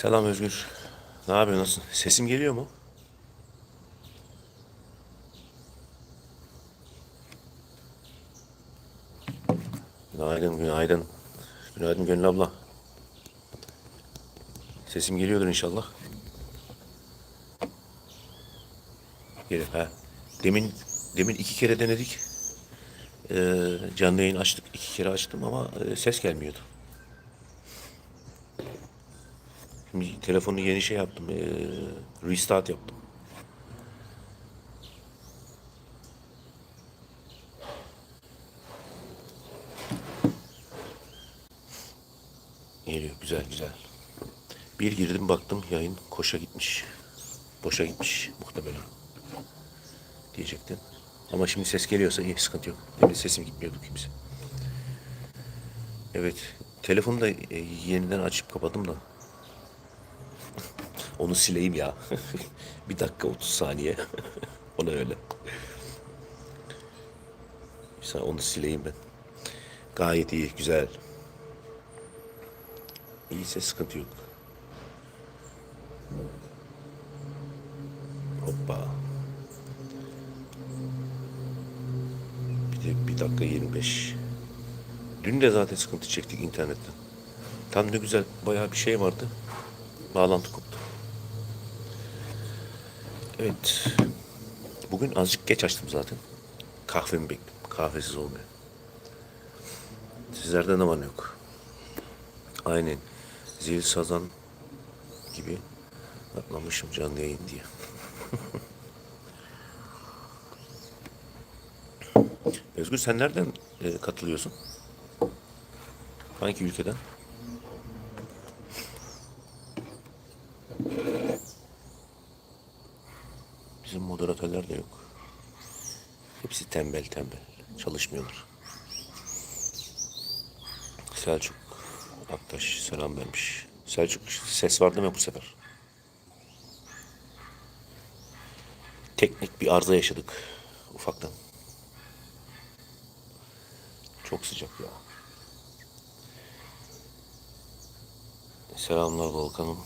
Selam Özgür. Ne yapıyorsun? Nasılsın? Sesim geliyor mu? Günaydın, günaydın. Günaydın Gönül abla. Sesim geliyordur inşallah. Gelir ha. Demin demin iki kere denedik. Ee, canlı yayın açtık. iki kere açtım ama e, ses gelmiyordu. Şimdi telefonu yeni şey yaptım. ee, restart yaptım. Geliyor güzel güzel. Bir girdim baktım yayın koşa gitmiş. Boşa gitmiş muhtemelen. Diyecektim. Ama şimdi ses geliyorsa iyi sıkıntı yok. Demin sesim gitmiyordu kimse. Evet. Telefonu da e, yeniden açıp kapadım da. Onu sileyim ya. bir dakika 30 saniye. Ona öyle. Mesela onu sileyim ben. Gayet iyi, güzel. İyiyse sıkıntı yok. Hoppa. Bir de bir dakika 25. Dün de zaten sıkıntı çektik internetten. Tam ne güzel bayağı bir şey vardı. Bağlantı koptu. Evet. Bugün azıcık geç açtım zaten. Kahvemi bekliyorum. Kahvesiz olmuyor. Sizlerde ne var ne yok. Aynen. Zil sazan gibi atlamışım canlı yayın diye. Özgür sen nereden e, katılıyorsun? Hangi ülkeden? Bizim moderatörler de yok. Hepsi tembel tembel. Çalışmıyorlar. Selçuk Aktaş selam vermiş. Selçuk ses var değil mi bu sefer? Teknik bir arıza yaşadık ufaktan. Çok sıcak ya. Selamlar Volkan'ım.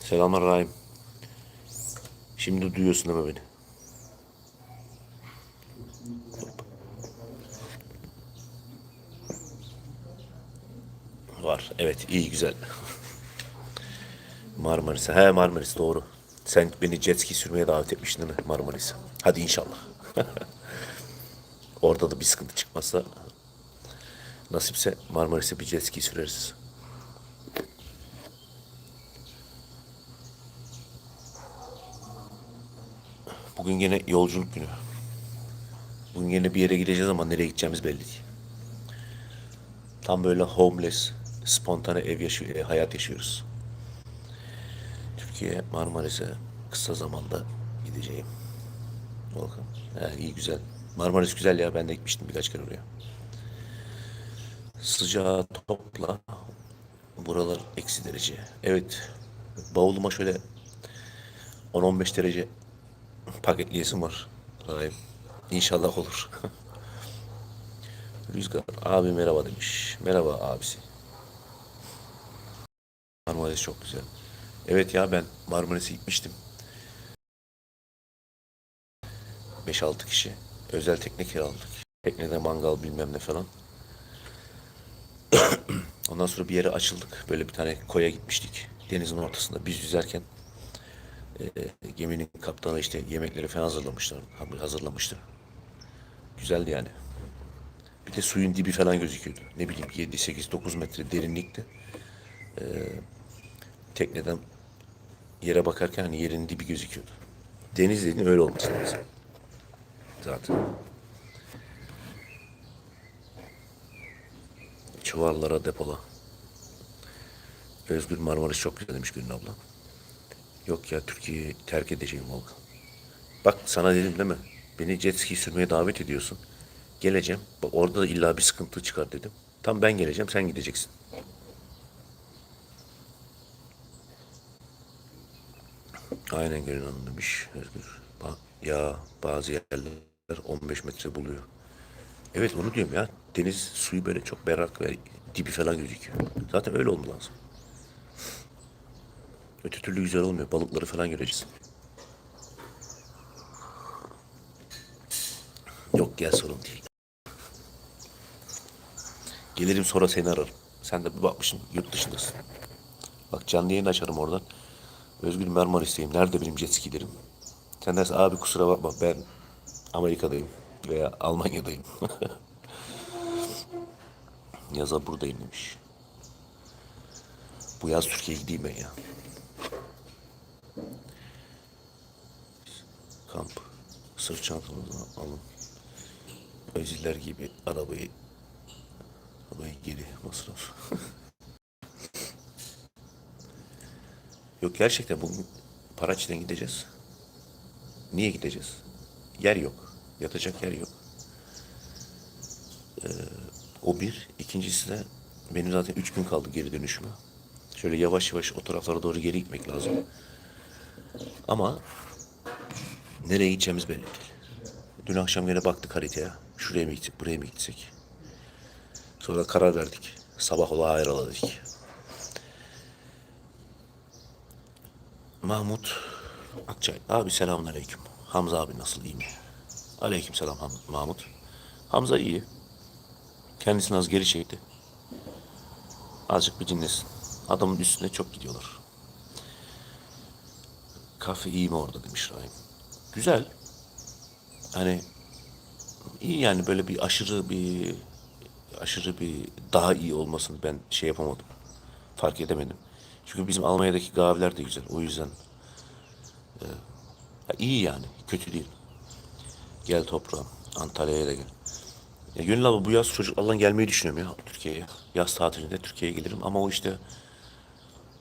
Selamlar Rahim. Şimdi duyuyorsun mi beni? Var. Evet. iyi güzel. Marmaris'e. He Marmaris doğru. Sen beni jet ski sürmeye davet etmiştin değil mi Marmaris'e? Hadi inşallah. Orada da bir sıkıntı çıkmazsa nasipse Marmaris'e bir jet ski süreriz. Bugün gene yolculuk günü. Bugün gene bir yere gideceğiz ama nereye gideceğimiz belli değil. Tam böyle homeless, spontane ev yaşıyor, e, hayat yaşıyoruz. Türkiye Marmaris'e kısa zamanda gideceğim. Volkan. He, iyi güzel. Marmaris güzel ya ben de gitmiştim birkaç kere oraya. Sıcağı topla. Buralar eksi derece. Evet. Bavuluma şöyle 10-15 derece paketleyesim var. Hayır. İnşallah olur. Rüzgar abi merhaba demiş. Merhaba abisi. Marmaris çok güzel. Evet ya ben Marmaris'e gitmiştim. 5-6 kişi. Özel tekne kiraladık. Teknede mangal bilmem ne falan. Ondan sonra bir yere açıldık. Böyle bir tane koya gitmiştik. Denizin ortasında biz yüzerken e, geminin kaptanı işte yemekleri falan hazırlamışlar. Hazırlamıştı. Güzeldi yani. Bir de suyun dibi falan gözüküyordu. Ne bileyim 7, 8, 9 metre derinlikte. Ee, tekneden yere bakarken hani yerin dibi gözüküyordu. Deniz dediğin öyle olması lazım. Zaten. Çuvallara depola. Özgür Marmaris çok güzel demiş Gülün abla. Yok ya Türkiye'yi terk edeceğim Volkan. Bak sana dedim değil mi? Beni jet ski sürmeye davet ediyorsun. Geleceğim. Bak orada da illa bir sıkıntı çıkar dedim. Tam ben geleceğim sen gideceksin. Aynen Gönül Hanım demiş Özgür. Bak ya bazı yerler 15 metre buluyor. Evet onu diyorum ya. Deniz suyu böyle çok berrak ve dibi falan gözüküyor. Zaten öyle olması lazım. Öte türlü güzel olmuyor. Balıkları falan göreceğiz. Yok gel sorun değil. Gelirim sonra seni ararım. Sen de bir bakmışsın yurt dışındasın. Bak canlı yayın açarım oradan. Özgür Marmaris'teyim. Nerede benim jet skilerim? Sen dersin abi kusura bakma ben Amerika'dayım veya Almanya'dayım. Yaza buradayım demiş. Bu yaz Türkiye'ye gideyim ben ya. Kamp. Sırt çantamızı alın. Öziller gibi arabayı arabayı geri masraf. Yok gerçekten bugün Paraç'tan gideceğiz. Niye gideceğiz? Yer yok. Yatacak yer yok. Ee, o bir. İkincisi de benim zaten üç gün kaldı geri dönüşüme. Şöyle yavaş yavaş o taraflara doğru geri gitmek lazım. Ama nereye gideceğimiz belli değil. Dün akşam gene baktık haritaya. Şuraya mı gitsek, buraya mı gitsek? Sonra karar verdik. Sabah ola ayrıla. Mahmut Akçay. Abi selamun aleyküm. Hamza abi nasıl iyi mi? Aleyküm selam Ham- Mahmut. Hamza iyi. Kendisini az geri çekti. Azıcık bir dinlesin. Adamın üstüne çok gidiyorlar. Kafe iyi mi orada demiş Rahim. Güzel. Hani iyi yani böyle bir aşırı bir aşırı bir daha iyi olmasını ben şey yapamadım. Fark edemedim. Çünkü bizim Almanya'daki kahveler de güzel. O yüzden e, iyi yani. Kötü değil. Gel toprağım. Antalya'ya da gel. Ya Gönül abla bu yaz çocuklarla gelmeyi düşünüyorum ya Türkiye'ye. Yaz tatilinde Türkiye'ye gelirim ama o işte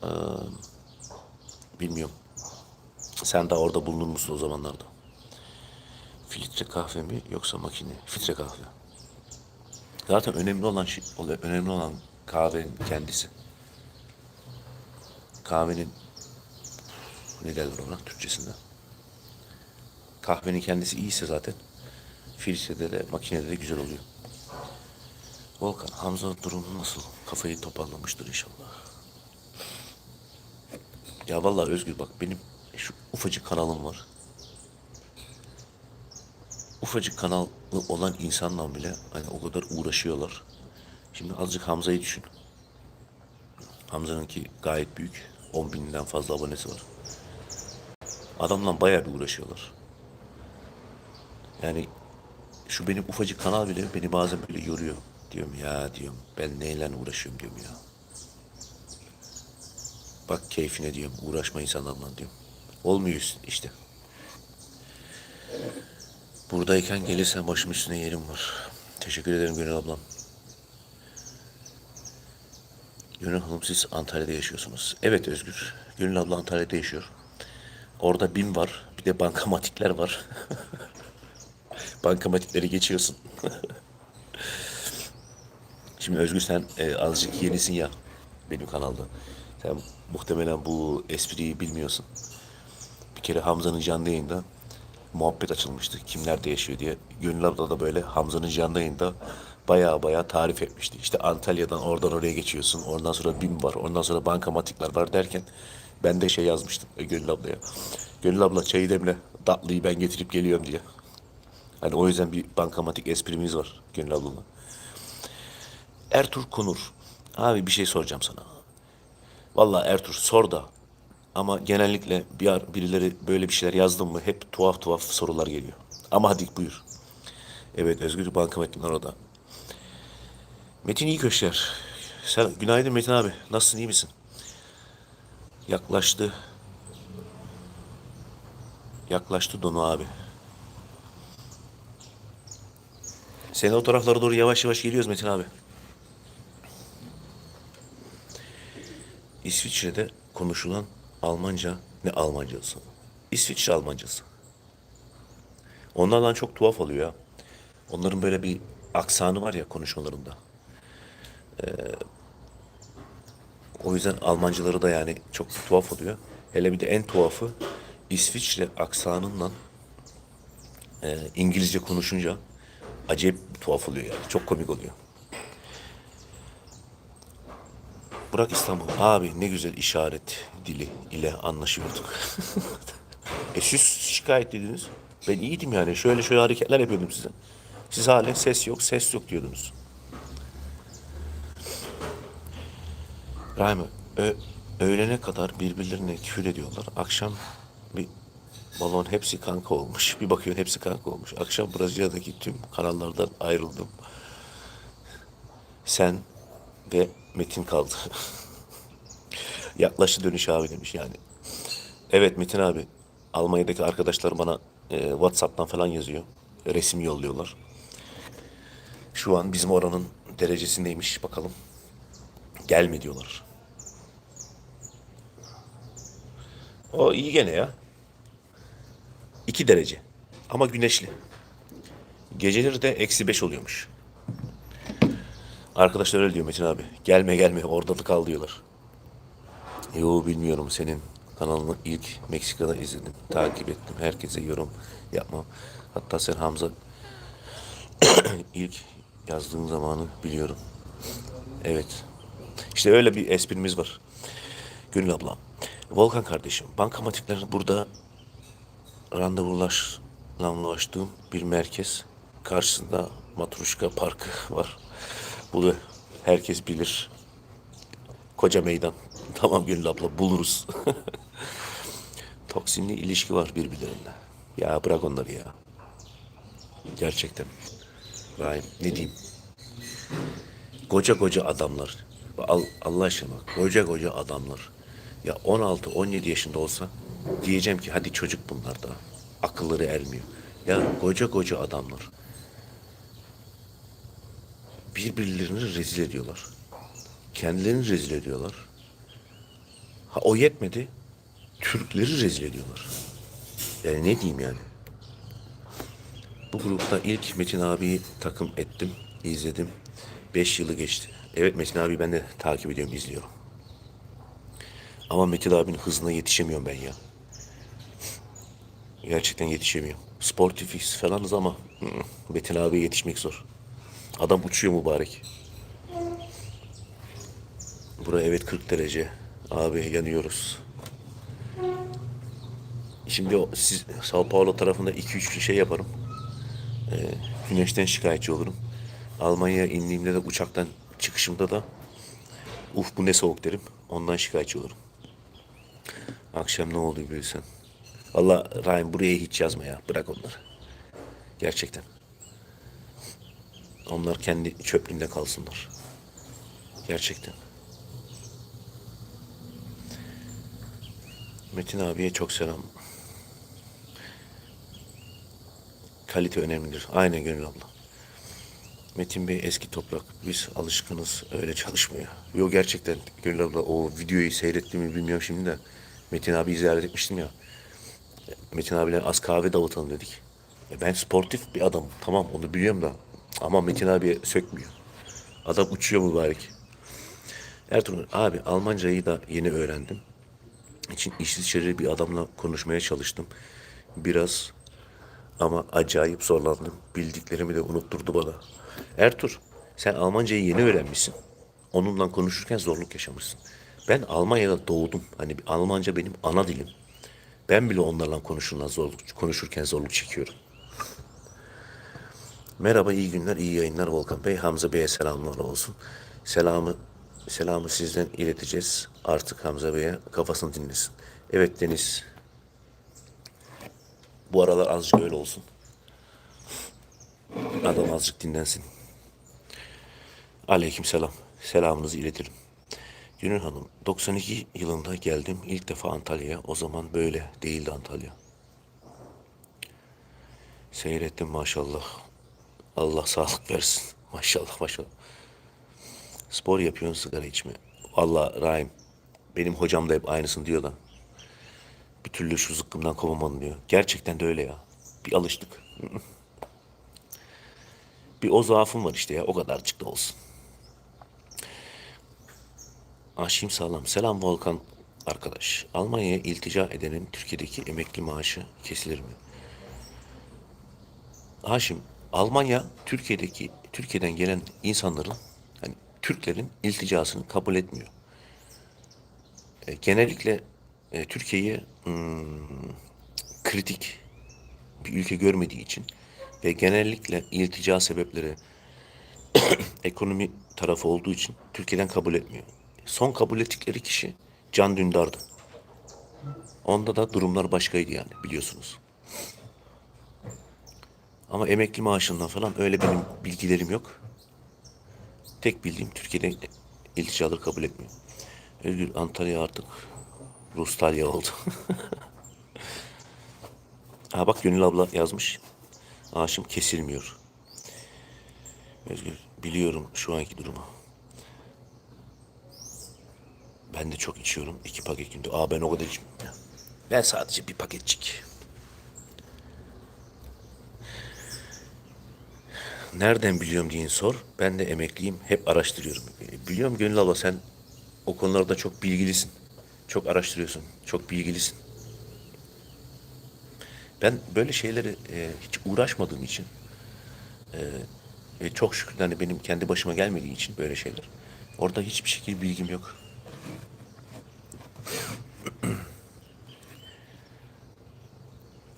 e, bilmiyorum. Sen daha orada bulunur musun o zamanlarda? Filtre kahve mi yoksa makine? Filtre kahve. Zaten önemli olan şey, önemli olan kahvenin kendisi. Kahvenin ne derler ona Türkçesinde? Kahvenin kendisi iyiyse zaten filtrede de makinede de güzel oluyor. Volkan, Hamza durumu nasıl? Kafayı toparlamıştır inşallah. Ya vallahi Özgür bak benim şu ufacık kanalım var. Ufacık kanalı olan insanla bile hani o kadar uğraşıyorlar. Şimdi azıcık Hamza'yı düşün. Hamza'nınki gayet büyük. 10 binden fazla abonesi var. Adamla bayağı bir uğraşıyorlar. Yani şu benim ufacık kanal bile beni bazen böyle yoruyor. Diyorum ya diyorum ben neyle uğraşıyorum diyorum ya. Bak keyfine diyorum uğraşma insanlarla diyorum. Olmuyor işte. Buradayken gelirsen başım üstüne yerim var. Teşekkür ederim Gönül ablam. Gönül Hanım siz Antalya'da yaşıyorsunuz. Evet Özgür. Gönül abla Antalya'da yaşıyor. Orada BİM var. Bir de bankamatikler var. Bankamatikleri geçiyorsun. Şimdi Özgür sen e, azıcık yenisin ya benim kanalda. Sen muhtemelen bu espriyi bilmiyorsun. Bir kere Hamza'nın canlı yayında muhabbet açılmıştı. Kim nerede yaşıyor diye. Gönül abla da böyle Hamza'nın canlı yayında baya baya tarif etmişti. İşte Antalya'dan oradan oraya geçiyorsun. Oradan sonra BİM var. Ondan sonra bankamatikler var derken ben de şey yazmıştım e, Gönül ablaya. Gönül abla çayı demle tatlıyı ben getirip geliyorum diye. Hani o yüzden bir bankamatik esprimiz var Gönül ablamla. Ertuğ Konur. Abi bir şey soracağım sana. Vallahi Ertuğ sor da ama genellikle bir birileri böyle bir şeyler yazdım mı hep tuhaf tuhaf sorular geliyor. Ama hadi buyur. Evet Özgür Bankamatik'in orada. Metin iyi köşkler. Sen, günaydın Metin abi. Nasılsın iyi misin? Yaklaştı. Yaklaştı Donu abi. Senin o taraflara doğru yavaş yavaş geliyoruz Metin abi. İsviçre'de konuşulan Almanca ne Almancası? İsviçre Almancası. Onlardan çok tuhaf oluyor ya. Onların böyle bir aksanı var ya konuşmalarında. Ee, o yüzden Almancıları da yani çok tuhaf oluyor. Hele bir de en tuhafı İsviçre aksanından e, İngilizce konuşunca acayip tuhaf oluyor yani. Çok komik oluyor. Burak İstanbul. Abi ne güzel işaret dili ile anlaşıyorduk. e siz şikayet dediniz. Ben iyiydim yani. Şöyle şöyle hareketler yapıyordum size. Siz halen ses yok, ses yok diyordunuz. Rahmi, ö- öğlene kadar birbirlerine küfür ediyorlar. Akşam bir balon hepsi kanka olmuş. Bir bakıyorsun hepsi kanka olmuş. Akşam Brezilya'daki tüm kanallardan ayrıldım. Sen ve Metin kaldı. Yaklaştı dönüş abi demiş yani. Evet Metin abi. Almanya'daki arkadaşlar bana e, Whatsapp'tan falan yazıyor. Resim yolluyorlar. Şu an bizim oranın derecesindeymiş bakalım. Gelme diyorlar. O iyi gene ya. 2 derece. Ama güneşli. Geceleri de eksi 5 oluyormuş. Arkadaşlar öyle diyor Metin abi. Gelme gelme orada da kal diyorlar. Yo bilmiyorum senin kanalını ilk Meksika'da izledim. Takip ettim. Herkese yorum yapmam. Hatta sen Hamza ilk yazdığın zamanı biliyorum. Evet. İşte öyle bir esprimiz var. Gönül ablam. Volkan kardeşim, bankamatikler burada randevulaştığım bir merkez. Karşısında Matruşka Parkı var. Bu da herkes bilir. Koca meydan. Tamam Gönül abla buluruz. Toksinli ilişki var birbirlerine. Ya bırak onları ya. Gerçekten. Rahim ne diyeyim? Koca koca adamlar. Al, Allah aşkına. Koca koca adamlar. Ya 16-17 yaşında olsa diyeceğim ki hadi çocuk bunlar da. Akılları ermiyor. Ya koca koca adamlar. Birbirlerini rezil ediyorlar. Kendilerini rezil ediyorlar. Ha o yetmedi. Türkleri rezil ediyorlar. Yani ne diyeyim yani. Bu grupta ilk Metin abiyi takım ettim, izledim. Beş yılı geçti. Evet Metin abi ben de takip ediyorum, izliyorum. Ama Metin abinin hızına yetişemiyorum ben ya. Gerçekten yetişemiyorum. Sportifiz falanız ama Metin abiye yetişmek zor. Adam uçuyor mübarek. Buraya evet 40 derece. Abi yanıyoruz. Şimdi siz Sao Paulo tarafında 2-3 gün şey yaparım. Ee, güneşten şikayetçi olurum. Almanya'ya indiğimde de uçaktan çıkışımda da uf bu ne soğuk derim. Ondan şikayetçi olurum. Akşam ne oldu bilsen. Valla Ryan buraya hiç yazma ya. Bırak onları. Gerçekten. Onlar kendi çöplüğünde kalsınlar. Gerçekten. Metin abiye çok selam. Kalite önemlidir. Aynen Gönül abla. Metin Bey eski toprak. Biz alışkınız. Öyle çalışmıyor. Yo gerçekten Gönül abla o videoyu seyrettiğimi bilmiyorum şimdi de. Metin abi ziyaret etmiştim ya. Metin abiyle az kahve dağıtalım dedik. E ben sportif bir adamım. Tamam onu biliyorum da. Ama Metin abi sökmüyor. Adam uçuyor mübarek. Ertuğrul abi Almancayı da yeni öğrendim. için işsiz şerri bir adamla konuşmaya çalıştım. Biraz ama acayip zorlandım. Bildiklerimi de unutturdu bana. Ertur, sen Almancayı yeni öğrenmişsin. Onunla konuşurken zorluk yaşamışsın. Ben Almanya'da doğdum. Hani Almanca benim ana dilim. Ben bile onlarla konuşurken zorluk, konuşurken zorluk çekiyorum. Merhaba, iyi günler, iyi yayınlar Volkan Bey. Hamza Bey'e selamlar olsun. Selamı selamı sizden ileteceğiz. Artık Hamza Bey'e kafasını dinlesin. Evet Deniz. Bu aralar azıcık öyle olsun. Adam azıcık dinlensin. Aleyküm selam. Selamınızı iletirim. Gönül Hanım, 92 yılında geldim ilk defa Antalya'ya. O zaman böyle değildi Antalya. Seyrettim maşallah. Allah sağlık versin. Maşallah maşallah. Spor yapıyorsun sigara içme. Valla Rahim benim hocam da hep aynısını diyor da. Bir türlü şu zıkkımdan kovamadım diyor. Gerçekten de öyle ya. Bir alıştık. bir o zaafım var işte ya. O kadarcık da olsun. Aşim sağlam. Selam Volkan arkadaş. Almanya'ya iltica edenin Türkiye'deki emekli maaşı kesilir mi? Haşim, Almanya Türkiye'deki Türkiye'den gelen insanların hani Türklerin ilticasını kabul etmiyor. E, genellikle e, Türkiye'yi hmm, kritik bir ülke görmediği için ve genellikle iltica sebepleri ekonomi tarafı olduğu için Türkiye'den kabul etmiyor. Son kabul ettikleri kişi Can Dündar'dı. Onda da durumlar başkaydı yani biliyorsunuz. Ama emekli maaşından falan öyle benim bilgilerim yok. Tek bildiğim Türkiye'de ilticaları kabul etmiyor. Özgür Antalya artık Rustalya oldu. ha bak Gönül abla yazmış. Ağaçım kesilmiyor. Özgür biliyorum şu anki durumu. Ben de çok içiyorum. iki paket günde. Aa ben o kadar içmiyorum. Ben sadece bir paketçik. Nereden biliyorum diye sor. Ben de emekliyim. Hep araştırıyorum. E, Biliyorum Gönül abla sen o konularda çok bilgilisin. Çok araştırıyorsun. Çok bilgilisin. Ben böyle şeyleri e, hiç uğraşmadığım için e, ve çok şükür hani benim kendi başıma gelmediği için böyle şeyler. Orada hiçbir şekilde bilgim yok.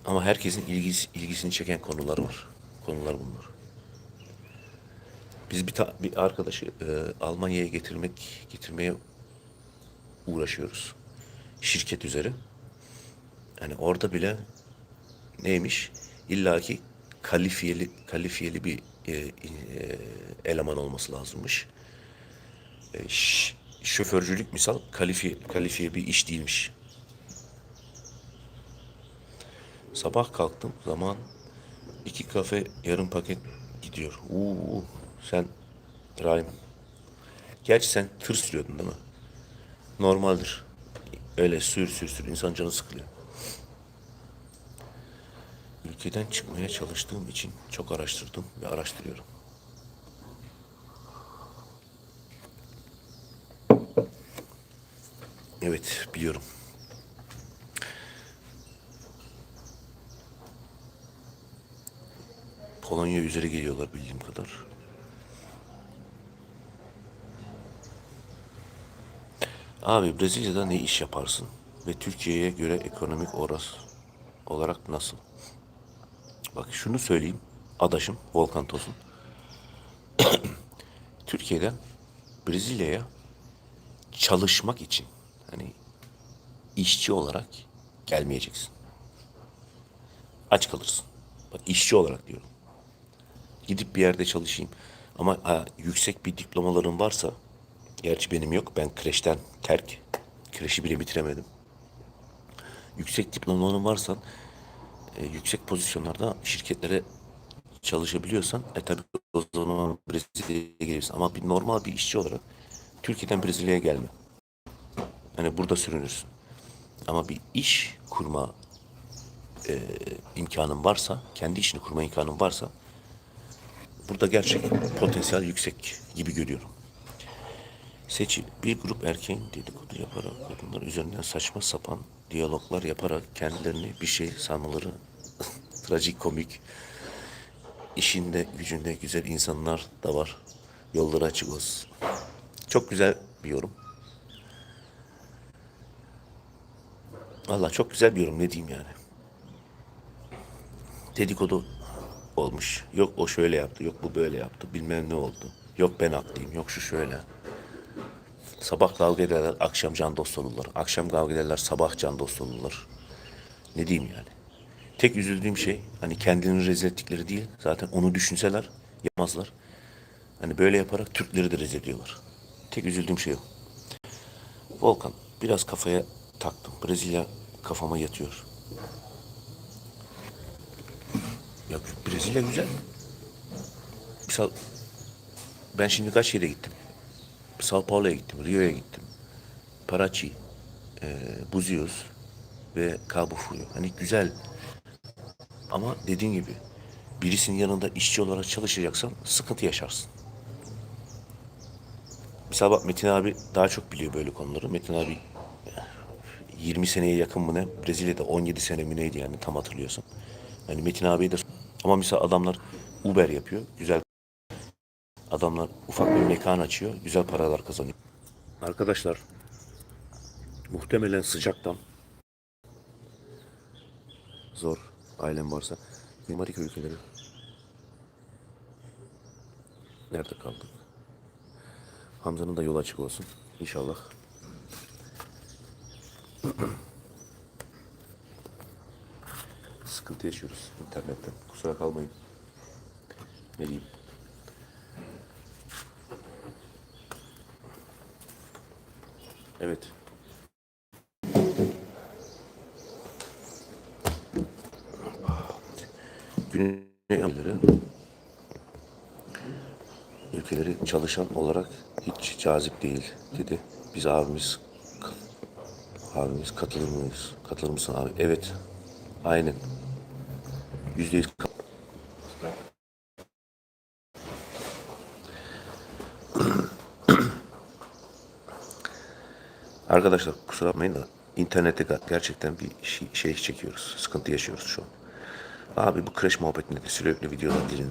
Ama herkesin ilgisi, ilgisini çeken konular var. Konular bunlar. Biz bir, ta- bir arkadaşı e, Almanya'ya getirmek getirmeye uğraşıyoruz. Şirket üzere. Yani orada bile neymiş? İlla ki kalifiyeli kalifiyeli bir e, e, eleman olması lazımmış. E, ş- şoförcülük misal kalifiye kalifiye bir iş değilmiş. Sabah kalktım zaman iki kafe yarım paket gidiyor. Uuu sen Rahim. Gerçi sen tır sürüyordun değil mi? Normaldir. Öyle sür sür sür insan canı sıkılıyor. Ülkeden çıkmaya çalıştığım için çok araştırdım ve araştırıyorum. Evet biliyorum. Polonya üzere geliyorlar bildiğim kadar. Abi Brezilya'da ne iş yaparsın? Ve Türkiye'ye göre ekonomik oras olarak nasıl? Bak şunu söyleyeyim. Adaşım Volkan Tosun. Türkiye'den Brezilya'ya çalışmak için hani işçi olarak gelmeyeceksin. Aç kalırsın. Bak işçi olarak diyorum. Gidip bir yerde çalışayım. Ama ha, yüksek bir diplomaların varsa, gerçi benim yok. Ben kreşten terk. Kreşi bile bitiremedim. Yüksek diplomaların varsa, e, yüksek pozisyonlarda şirketlere çalışabiliyorsan, e tabii o zaman Brezilya'ya gelirsin. Ama bir normal bir işçi olarak Türkiye'den Brezilya'ya gelme. Hani burada sürünürsün. Ama bir iş kurma e, imkanın varsa, kendi işini kurma imkanın varsa burada gerçek potansiyel yüksek gibi görüyorum. Seçil bir grup erkeğin dedikodu yaparak kadınlar üzerinden saçma sapan diyaloglar yaparak kendilerini bir şey sanmaları trajikomik. İşinde gücünde güzel insanlar da var. Yolları açık olsun. Çok güzel bir yorum. Valla çok güzel bir yorum ne diyeyim yani. Dedikodu olmuş. Yok o şöyle yaptı, yok bu böyle yaptı, bilmem ne oldu. Yok ben haklıyım, yok şu şöyle. Sabah kavga ederler, akşam can dost olurlar. Akşam kavga ederler, sabah can dost olurlar. Ne diyeyim yani. Tek üzüldüğüm şey hani kendini rezil ettikleri değil. Zaten onu düşünseler yapmazlar. Hani böyle yaparak Türkleri de rezil ediyorlar. Tek üzüldüğüm şey o. Volkan biraz kafaya taktım. Brezilya kafama yatıyor. Ya Brezilya güzel. Misal ben şimdi kaç yere gittim? Sao Paulo'ya gittim, Rio'ya gittim. Parachi, e, Buzios ve Cabo Frio. Hani güzel. Ama dediğin gibi birisinin yanında işçi olarak çalışacaksan sıkıntı yaşarsın. Mesela bak Metin abi daha çok biliyor böyle konuları. Metin abi 20 seneye yakın mı ne? Brezilya'da 17 sene mi neydi yani tam hatırlıyorsam. Hani Metin abi de ama mesela adamlar Uber yapıyor. Güzel adamlar ufak bir mekan açıyor. Güzel paralar kazanıyor. Arkadaşlar Muhtemelen sıcaktan. Zor. Ailem varsa. Mimarik ülkeleri. Nerede kaldık? Hamza'nın da yolu açık olsun. İnşallah. Sıkıntı yaşıyoruz internetten. Kusura kalmayın. Ne diyeyim? Evet. Güney ülkeleri ülkeleri çalışan olarak hiç cazip değil dedi. Biz abimiz abimiz katılır mıyız? Katılır mısın abi? Evet. Aynen. Yüzde yüz Arkadaşlar kusura bakmayın da internette ga- gerçekten bir şey, şey çekiyoruz. Sıkıntı yaşıyoruz şu an. Abi bu crash muhabbetinde de sürekli videolar dilinde.